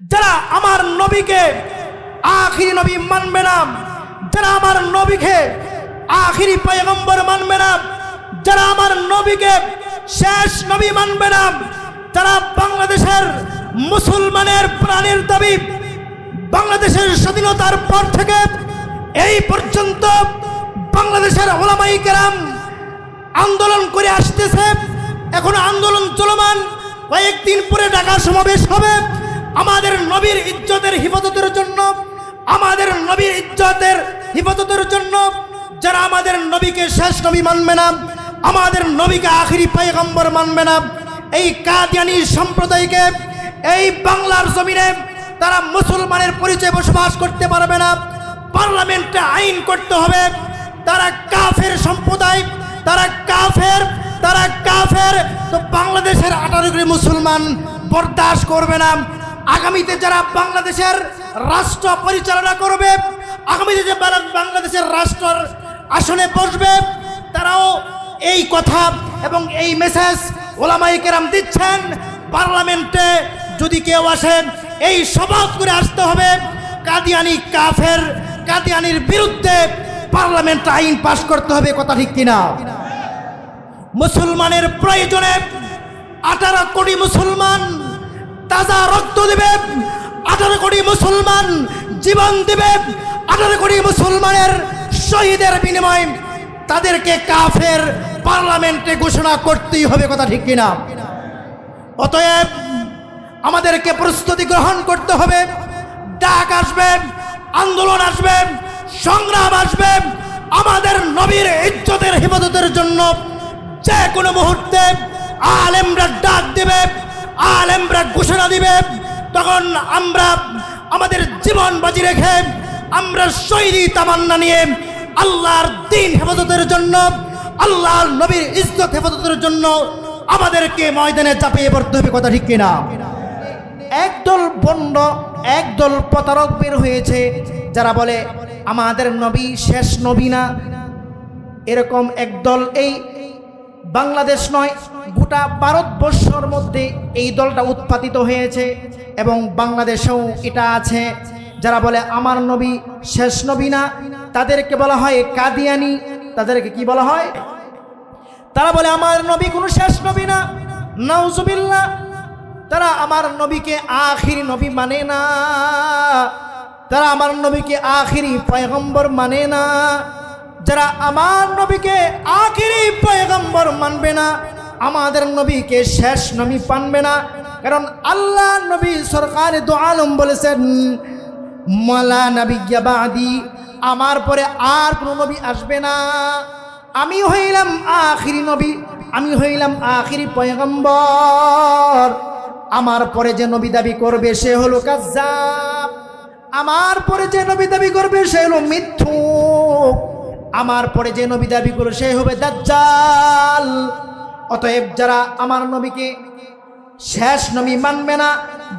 যারা আমার নবীকে আখিরি নবী মানবে না, যারা আমার নবীকে আখিরি পয়গম্বর মানবে না, যারা আমার নবীকে শেষ নবী মানবে না, যারা বাংলাদেশের মুসলমানের প্রাণের দাবি বাংলাদেশের স্বাধীনতার পর থেকে এই পর্যন্ত বাংলাদেশের ওলামাই কেরাম আন্দোলন করে আসতেছে, এখন আন্দোলন চলমান, কয়েকদিন পরে ঢাকা সমাবেশ হবে। আমাদের নবীর ইজ্জতের হিফাজতের জন্য, আমাদের নবীর ইজ্জতের হিফাজতের জন্য যারা আমাদের নবীকে শেষ নবী মানবে না, আমাদের নবীকে আখিরি পায়গম্বর মানবে না, এই কাদিয়ানি সম্প্রদায়কে, এই বাংলার জমিনে তারা মুসলমানের পরিচয় বসবাস করতে পারবে না, পার্লামেন্টে আইন করতে হবে, তারা কাফের সম্প্রদায়, তারা কাফের তারা কাফের, তো বাংলাদেশের আঠারো মুসলমান বরদাস্ত করবে না। আগামীতে যারা বাংলাদেশের রাষ্ট্র পরিচালনা করবে, আগামীতে যে বাংলা- বাংলাদেশের রাষ্ট্র আসনে বসবে, তারাও এই কথা এবং এই মেসেজ ওলামাই কেরাম দিচ্ছেন। পার্লামেন্টে যদি কেউ আসেন এই শপথ করে আসতে হবে। কাদিয়ানি কাফের, কাদিয়ানির বিরুদ্ধে পার্লামেন্ট আইন পাশ করতে হবে, কথা ঠিক কিনা? মুসলমানের প্রয়োজনে আঠারো কোটি মুসলমান তাজা রক্ত দেবে, আঠারো কোটি মুসলমান জীবন দেবে, আঠারো কোটি মুসলমানের শহীদের বিনিময় তাদেরকে কাফের পার্লামেন্টে ঘোষণা করতেই হবে, কথা ঠিক কিনা? অতএব আমাদেরকে প্রস্তুতি গ্রহণ করতে হবে, ডাক আসবে, আন্দোলন আসবে, সংগ্রাম আসবে, আমাদের নবীর ইজ্জতের হেফাজতের জন্য যে কোনো মুহূর্তে আলেমরা ডাক দেবে আলেমরা ঘোষণা দিবে, তখন আমরা আমাদের জীবন বাজি রেখে আমরা শহীদি তামান্না নিয়ে আল্লাহর দিন হেফাজতের জন্য, আল্লাহর নবীর ইজ্জত হেফাজতের জন্য আমাদেরকে ময়দানে চাপিয়ে পড়তে হবে, কথা ঠিক কিনা? একদল বন্ড একদল প্রতারক বের হয়েছে, যারা বলে, আমাদের নবী শেষ নবী না। এরকম একদল এই বাংলাদেশ নয়, গোটা ভারতবর্ষর মধ্যে এই দলটা উৎপাদিত হয়েছে এবং বাংলাদেশেও এটা আছে। যারা বলে আমার নবী শেষ নবী না, তাদেরকে বলা হয় কাদিয়ানি। তাদেরকে কি বলা হয়? তারা বলে আমার নবী কোনো শেষ নবী না, নাউজুবিল্লাহ। তারা আমার নবীকে আখিরি নবী মানে না। তারা আমার নবীকে আখিরি পয়গম্বর মানে না। যারা আমার নবীকে আখিরি পয়গম্বর মানবে না, আমাদের নবীকে শেষ নবী পানবে না। কারণ আল্লাহ নবী সরকার দো আলম বলেছেন, মালা নবী বাদি আমার পরে আর কোনো নবী আসবে না। আমি হইলাম আখিরি নবী, আমি হইলাম আখিরি পয়গম্বর। আমার পরে যে নবী দাবি করবে সে হলো কাজ্জাব। আমার পরে যে নবী দাবি করবে সে হলো মিথ্যু আমার পরে যে নবী দাবি করবে সে হবে দাজ্জাল। অতএব যারা আমার নবীকে শেষ নবী মানবে না,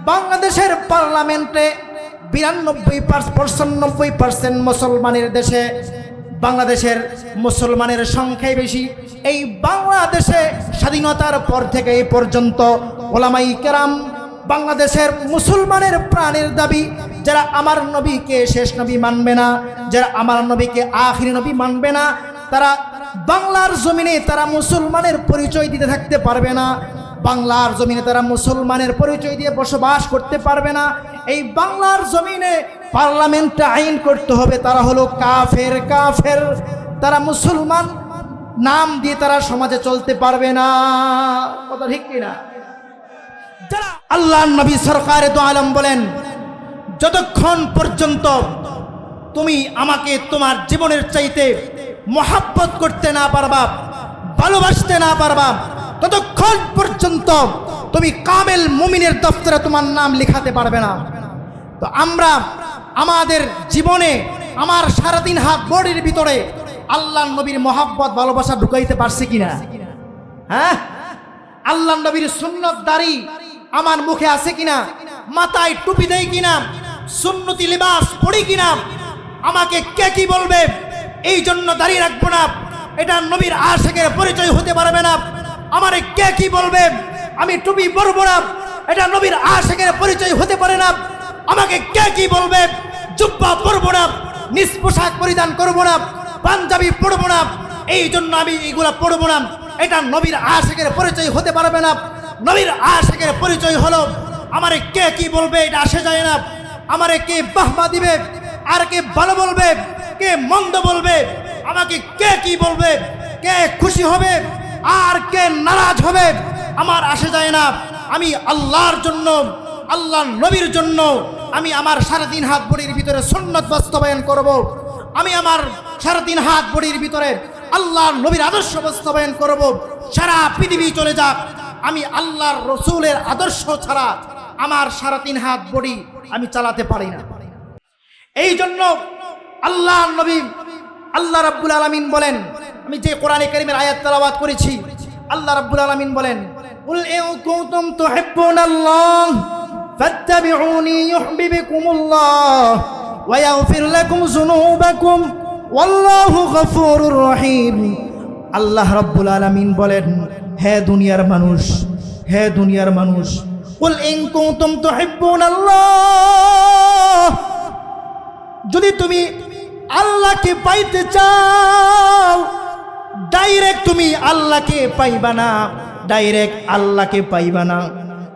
বাংলাদেশের পার্লামেন্টে বিরানব্বই পার্সেন্ট পঁচানব্বই পার্সেন্ট মুসলমানের দেশে বাংলাদেশের মুসলমানের সংখ্যাই বেশি। এই বাংলাদেশে স্বাধীনতার পর থেকে এই পর্যন্ত ওলামাই কেরাম বাংলাদেশের মুসলমানের প্রাণের দাবি যারা আমার নবীকে শেষ নবী মানবে না, যারা আমার নবীকে আখিরি নবী মানবে না, তারা বাংলার জমিনে তারা মুসলমানের পরিচয় দিতে থাকতে পারবে না, বাংলার জমিনে তারা মুসলমানের পরিচয় দিয়ে বসবাস করতে পারবে না, এই বাংলার জমিনে পার্লামেন্টে আইন করতে হবে, তারা হলো কাফের কাফের। তারা মুসলমান, নাম দিয়ে তারা সমাজে চলতে পারবে না। কথা ঠিক কিনা? যারা আল্লাহ নবী সরকারে তো আলম বলেন যতক্ষণ পর্যন্ত তুমি আমাকে তোমার জীবনের চাইতে মহাব্বত করতে না পারবা, ভালোবাসতে না পারবা, ততক্ষণ পর্যন্ত তুমি কামেল মুমিনের দফতরে তোমার নাম লেখাতে পারবে না। তো আমরা আমাদের জীবনে আমার সারাদিন হাত বডির ভিতরে আল্লাহ নবীর মহাব্বত, ভালোবাসা ঢুকাইতে পারছে কিনা? হ্যাঁ? আল্লাহ নবীর সুন্নত দাড়ি আমার মুখে আছে কিনা? মাথায় টুপি দেয় কিনা? সুন্নতি লিবাস পড়ি কিনা? আমাকে কে কি বলবে? এই জন্য দাঁড়িয়ে রাখব না। এটা নবীর আশেকের পরিচয় হতে পারবে না। আমারে কে কি বলবে? আমি টুপি পরবো না। এটা নবীর আশেকের পরিচয় হতে পারে না। আমাকে কে কি বলবে? জুব্বা পরবো না। নিজ পোশাক পরিধান করব না। পাঞ্জাবি পরবো না। এই জন্য আমি এইগুলা পড়ব না। এটা নবীর আশেকের পরিচয় হতে পারবে না। নবীর আশেকের পরিচয় হলো, আমার কে কি বলবে? এটা আসে যায় না। আমারে কে বাহবা দিবে? আর কে ভালো বলবে? কে মন্দ বলবে? আমাকে কে কি বলবে? কে খুশি হবে? আর কে নারাজ হবে? আমার আসে যায় না। আমি আল্লাহর জন্য আল্লাহ নবীর জন্য আমি আমার সাড়ে তিন হাত বড়ির ভিতরে সন্ন্যত বাস্তবায়ন করব। আমি আমার সাড়ে তিন হাত বড়ির ভিতরে আল্লাহর নবীর আদর্শ বাস্তবায়ন করব। সারা পৃথিবী চলে যাক। আমি আল্লাহর রসুলের আদর্শ ছাড়া আমার সাড়ে তিন হাত বড়ি আমি চালাতে পারি না। এই জন্য আল্লাহ নবী আল্লাহ রাব্বুল আলামিন বলেন, আমি যে কোরআনে কারিমের আয়াত তেলাওয়াত করেছি, আল্লাহ রাব্বুল আলামিন বলেন আল্লাহ রাব্বুল আলামিন বলেন, হে দুনিয়ার মানুষ, হে দুনিয়ার মানুষ কুল ইন কুনতুম তুহিব্বুনাল্লাহ যদি তুমি আল্লাহকে পাইতে চাও ডাইরেক্ট তুমি আল্লাহকে পাইবা না ডাইরেক্ট আল্লাহকে পাইবা না।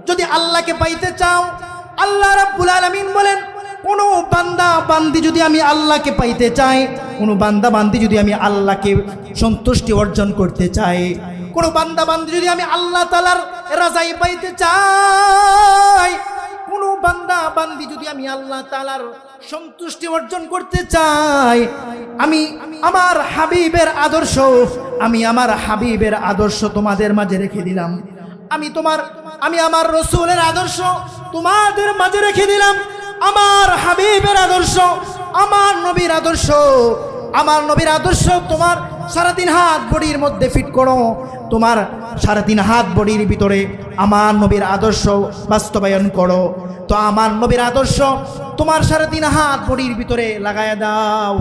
যদি আল্লাহকে পাইতে চাও, আল্লাহ রাব্বুল আলামিন বলেন, কোন বান্দা বান্দি যদি আমি আল্লাহকে পাইতে চাই, কোন বান্দা বান্দি যদি আমি আল্লাহকে সন্তুষ্টি অর্জন করতে চাই কোন বান্দা বান্দি যদি আমি আল্লাহ তালার রাজাই পাইতে চাই, কোন বান্দা বান্দি যদি আমি আল্লাহ তালার সন্তুষ্টি অর্জন করতে চাই, আমি আমার হাবিবের আদর্শ, আমি আমার হাবিবের আদর্শ তোমাদের মাঝে রেখে দিলাম। আমি তোমার, আমি আমার রসুলের আদর্শ তোমাদের মাঝে রেখে দিলাম। আমার হাবিবের আদর্শ, আমার নবীর আদর্শ, আমার নবীর আদর্শ তোমার সাড়ে তিন হাত বডির মধ্যে ফিট করো। তোমার সাড়ে তিন হাত বডির ভিতরে আমার নবীর আদর্শ বাস্তবায়ন করো। তো আমার নবীর আদর্শ, তোমার সাড়ে তিন হাত বডির ভিতরে লাগায় দাও।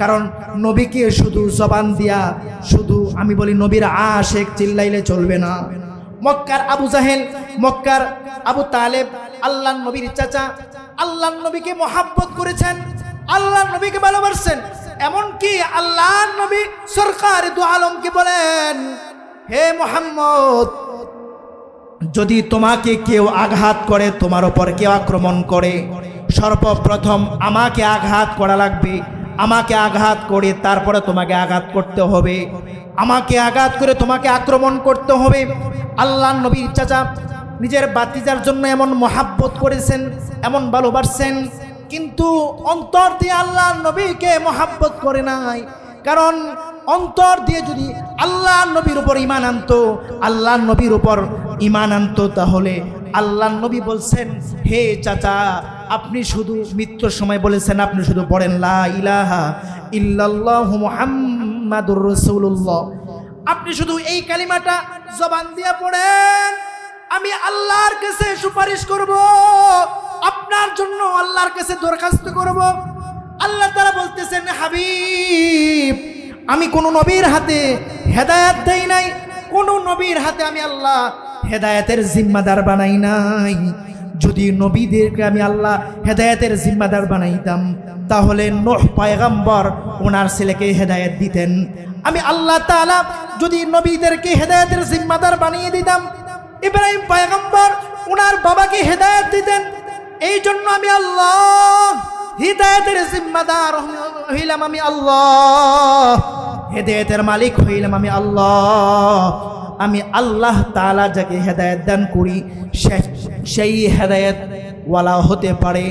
কারণ নবীকে শুধু জবান দিয়া, শুধু আমি বলি নবীর আশেক চিল্লাইলে চলবে না। মক্কার আবু জাহেল, মক্কার আবু তালেব আল্লাহ নবীর চাচা আল্লাহ নবীকে মহাব্বত করেছেন আল্লাহ নবীকে ভালোবাসছেন। এমনকি আল্লাহ নবী সরকার দু আলমকে বলেন, হে মোহাম্মদ, যদি তোমাকে কেউ আঘাত করে, তোমার ওপর কেউ আক্রমণ করে? সর্বপ্রথম আমাকে আঘাত করা লাগবে। আমাকে আঘাত করে তারপরে তোমাকে আঘাত করতে হবে। আমাকে আঘাত করে তোমাকে আক্রমণ করতে হবে। আল্লাহ নবীর চাচা নিজের বাতিজার জন্য এমন মহাব্বত করেছেন, এমন ভালোবাসছেন। কিন্তু অন্তর দিয়ে আল্লাহ নবীকে মহাব্বত করে নাই। কারণ অন্তর দিয়ে যদি আল্লাহ নবীর উপর ইমান আনতো আল্লাহ নবীর উপর ইমান আনতো তাহলে আল্লাহ নবী বলছেন, হে চাচা, আপনি শুধু মৃত্যুর সময় বলেছেন, আপনি শুধু পড়েন, লা ইলাহা আপনি শুধু এই কালিমাটা জবান দিয়ে পড়েন, আমি আল্লাহর কাছে সুপারিশ করব। আপনার জন্য আল্লাহর কাছে দরখাস্ত করব। আল্লাহ তারা বলতেছেন, হাবিব, আমি কোন নবীর হাতে হেদায়াত দেই নাই। কোন নবীর হাতে আমি আল্লাহ হেদায়াতের জিম্মাদার বানাই নাই। যদি নবীদেরকে আমি আল্লাহ হেদায়াতের জিম্মাদার বানাইতাম, তাহলে নোহ পয়গাম্বর ওনার ছেলেকে হেদায়েত দিতেন। আমি আল্লাহ তাআলা যদি নবীদেরকে হেদায়েতের জিম্মাদার বানিয়ে দিতাম, ইব্রাহিম পয়গম্বর ওনার বাবাকে হেদায়েত দিতেন এই জন্য আমি আল্লাহ হৃদায়তের জিম্মাদার হইলাম আমি আল্লাহ। হেদায়তের মালিক হইলাম আমি আল্লাহ। আমি আল্লাহ তালা যাকে হেদায়েত দান করি সেই হেদায়েত ওয়ালা হতে পারে।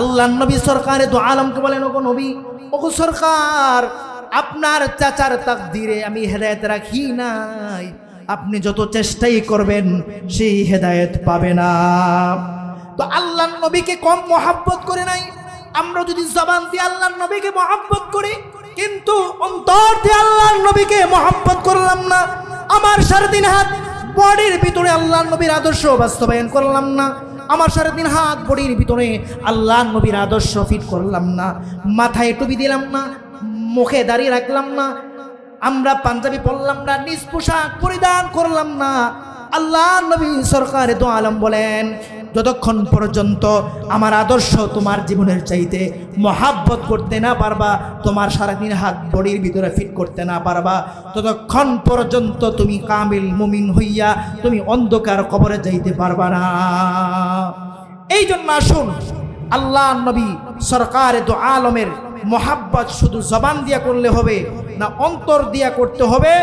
আল্লাহ নবী সরকারে তো আলমকে বলেন, ওগো নবী, ওগো সরকার, আপনার চাচার তাক তাকদিরে আমি হেদায়েত রাখি নাই। আপনি যত চেষ্টাই করবেন, সেই হেদায়েত পাবে না। তো আল্লাহ নবীকে কম মহাব্বত করে নাই। আমরা যদি জবান দিয়ে আল্লাহ নবীকে মহাব্বত করি, কিন্তু অন্তর দিয়ে আল্লাহ নবীকে মহাব্বত করলাম না, আমার সাড়ে তিন হাত বডির ভিতরে আল্লাহ নবীর আদর্শ বাস্তবায়ন করলাম না, আমার সাড়ে তিন হাত বডির ভিতরে আল্লাহ নবীর আদর্শ ফিট করলাম না, মাথায় টুপি দিলাম না, মুখে দাঁড়িয়ে রাখলাম না, আমরা পাঞ্জাবি পরলাম না, নিজ পোশাক পরিধান করলাম না। আল্লাহ নবী সরকার দো আলম বলেন যতক্ষণ পর্যন্ত আমার আদর্শ তোমার জীবনের চাইতে মহাব্বত করতে না পারবা, তোমার সারাদিন হাত বডির ভিতরে ফিট করতে না পারবা, ততক্ষণ পর্যন্ত তুমি কামিল মুমিন হইয়া তুমি অন্ধকার কবরে যাইতে পারবা না। এই জন্য আসুন, আল্লাহ নবী সরকার তো আলমের মহাব্বত শুধু জবান দিয়া করলে হবে না অন্তর দিয়া করতে হবে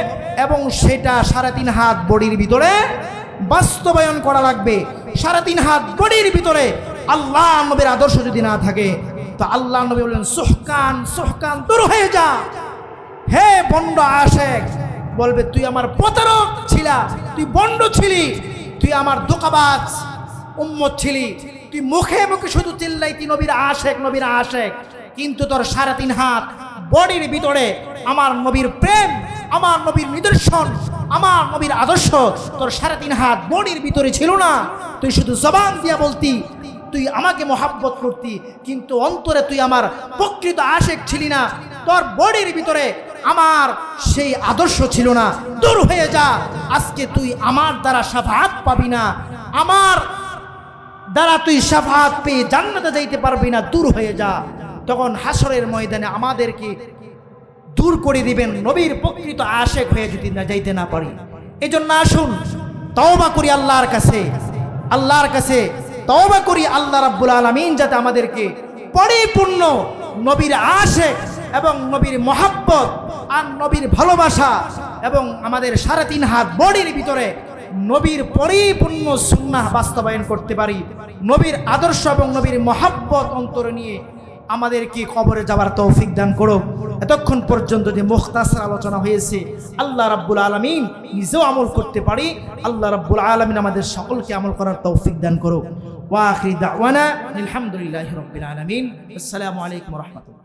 এবং সেটা সাড়ে তিন হাত বডির ভিতরে বাস্তবায়ন করা লাগবে। সাড়ে তিন হাত বডির ভিতরে আল্লাহ নবীর আদর্শ যদি না থাকে, তো আল্লাহ নবী বললেন, সোহকান সোহকান, দূর হয়ে যা। হে বন্ড আশেক, বলবে, তুই আমার প্রতারক ছিলা, তুই বন্ড ছিলি, তুই আমার দোকাবাজ উম্মত ছিলি, তুই মুখে মুখে শুধু চিল্লাই তুই নবীর আশেক নবীর আশেক, কিন্তু তোর সাড়ে তিন হাত বডির ভিতরে আমার নবীর প্রেম, আমার নবীর নিদর্শন আমার নবীর আদর্শ, তোর সাড়ে তিন হাত বডির ভিতরে ছিল না। তুই শুধু জবান দিয়া বলতি, তুই আমাকে মহাব্বত করতি, কিন্তু অন্তরে তুই আমার প্রকৃত আশেক ছিলি না। তোর বডির ভিতরে আমার সেই আদর্শ ছিল না। দূর হয়ে যা, আজকে তুই আমার দ্বারা সাফাত পাবি না। আমার দ্বারা তুই সাফাত পেয়ে জান্নাতে যাইতে পারবি না। দূর হয়ে যা। তখন হাসরের ময়দানে আমাদেরকে দূর করে দিবেন, নবীর প্রকৃত আশেক হয়ে যদি না যাইতে না পারি। এই জন্য আসুন, তওবা করি আল্লাহর কাছে আল্লাহর কাছে তওবা করি আল্লাহ রাব্বুল আলামিন যাতে আমাদেরকে পরিপূর্ণ নবীর আশেক এবং নবীর মহাব্বত আর নবীর ভালোবাসা এবং আমাদের সাড়ে তিন হাত বডির ভিতরে নবীর পরিপূর্ণ সুন্নাহ বাস্তবায়ন করতে পারি। নবীর আদর্শ এবং নবীর মহাব্বত অন্তরে নিয়ে আমাদেরকে কবরে যাওয়ার তৌফিক দান করো। এতক্ষণ পর্যন্ত যে মুখতাসার আলোচনা হয়েছে, আল্লাহ রাব্বুল আলমিন নিজেও আমল করতে পারি। আল্লাহ রাব্বুল আলমিন আমাদের সকলকে আমল করার তৌফিক দান করো ওয়াখির দাওয়ানা আলহামদুলিল্লাহ রবিল আলমিন। আসসালামু আলাইকুম রহমতুল্লাহ।